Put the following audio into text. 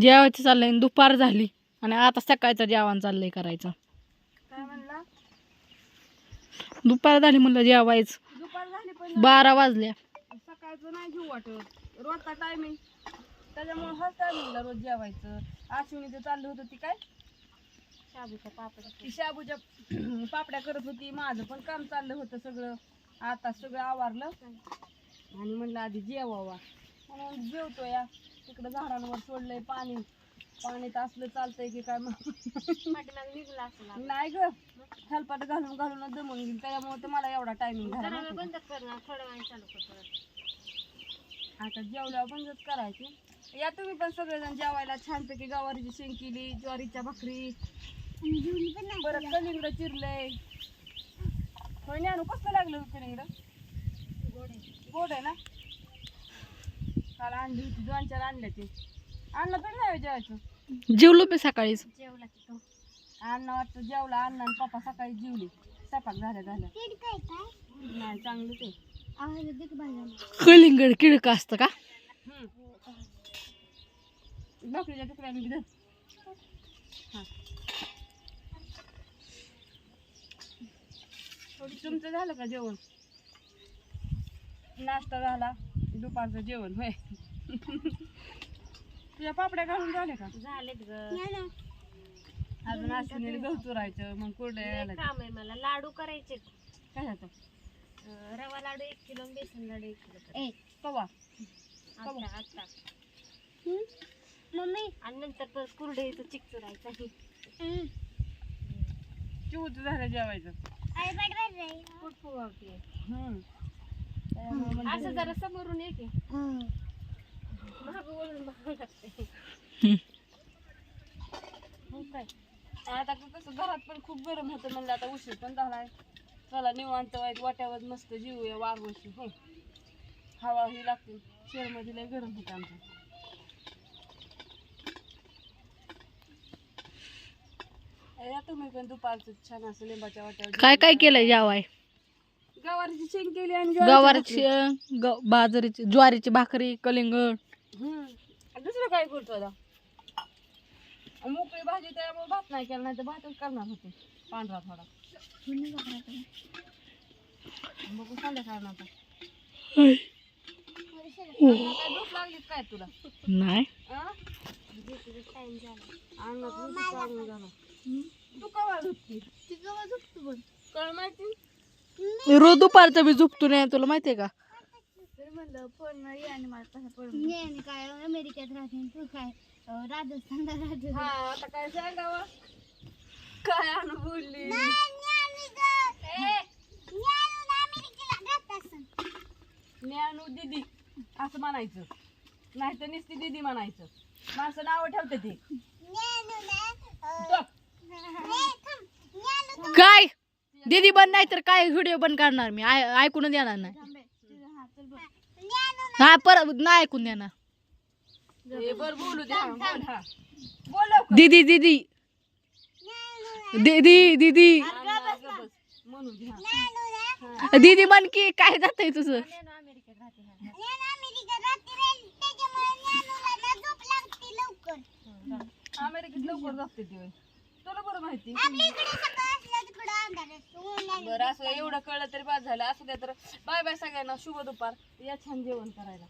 जेवायचं चाललंय आणि दुपार झाली आणि आता सकाळचं जेवण चाललंय करायचं. काय म्हणला? दुपार झाली म्हणलं जेवायचं. दुपार झाली पण बारा वाजल्या. सकाळचं नाही घेऊ वाटत. रोजचा टायमिंग त्याच्यामुळे हाच टायमिंगला रोज जेवायचं. अश्विनी ते चाललं होतं ती काय? शाबूच्या पापड्या ती शाबूच्या पापड्या करत होती. माझं पण काम चाललं होतं सगळं. आता सगळं आवरलं. आणि म्हणलं आधी जेवावा. म्हणून जेवतो या तिकडं झाडांवर सोडलंय पाणी. पाणीत असलं चालतंय की काय नाही ग. हेल्पाट घालून घालून दमून गेली. त्याच्यामुळे तर मला एवढा टायमिंग झाला? आता जेवल्यावर बंदच करायची. या तुम्ही पण सगळेजण जेवायला छानपैकी गवारीची शेंग केली ज्वारीच्या भाकरी. परत कलिंगड चिरलंय. होय ज्ञानू कसं लागलं कलिंगड? गोड आहे ना? काल आणली होती दोन चार आणल्या ते. नाही जेवायचं. जेवलो मी सकाळीच अण्णा वाटतं जेवला अण्णा आणि पप्पा सकाळी जेवली. स्वयंपाक झाल्या झाल्या. नाही चांगलं ते. कलिंगड किडक असतं का? बकरीच्या तुकड्याने धर हा. तुमचं झालं का जेवण? नाश्ता झाला दुपारचं जेवण होय. तुझ्या पापड्या घालून झाले का? झालेत ग. अजून अश्विनीला गहू चुरायचं मग कोरडे घालायचं काम आहे मला. लाडू करायचे. कशाचं अं, रवा लाडू एक किलो आणि बेसन लाडू एक किलो कर. कवा? आता आता. मम्मी? आणि नंतर परत कुरडईचं चिक चुरायचं चिवच झालं जेवायचं. पोट फुगवते. हम्म. म्हणजे- असं जरा समोरून ये की मागं वळून बघावं लागते मग काय आता कसं घरात पण खूप गरम होतं म्हणलं आता उशीर पण झालाय. चला निवांत वाईट वाट्यावर मस्त जीवूया वाघोशी हो. हवा ही लागते. शहरमध्ये लय गरम होतं आमचं. तुम्ही पण दुपारचं छान असं लिंबाच्या वाट्यावर काय काय केलंय जेवाय गवारीची शेंग केली आणि गवारची बाजरीची ज्वारीची भाकरी कलिंगड. हम्म. दुसरं काय करतो आता? मोकळी भाजी त्यामुळे भात नाही केला नाही तर भातच करणार होते. पांढरा थोडा. बघू संध्याकाळ आता काय भूक लागली काय तुला? नाही. आ? टाइम झाला अंगात नुसतं चालू झालं. तू कवा झोपती? काय माहिती? रोज दुपारचं मी झोपतो नाही तुला माहितीये का? म्हणलं फोन मला काय अमेरिकेत राहते तू काय हा आता काय सांगावं? काय आणू बोलली? ज्ञानू दिदी असं म्हणायचं. नाही तर नुसती दिदी म्हणायचं. माणसं नावं ठेवते ती. काय? दीदी बंद नाही तर काय व्हिडिओ बंद करणार मी? ऐकून देणार नाही. हा परत नाही ऐकून देणार. हे बर बोलू द्या हा. लवकर. दीदी दीदी. दीदी दीदी. दीदी म्हण की काय जातंय तुझं? अमेरिकेत लवकर. जाते. तुला बरं माहिती. बरं असं एवढं कळलं तरी बाद झालं. असू द्या तर बाय बाय सगळ्यांना. शुभ दुपार. या छान जेवण करायला.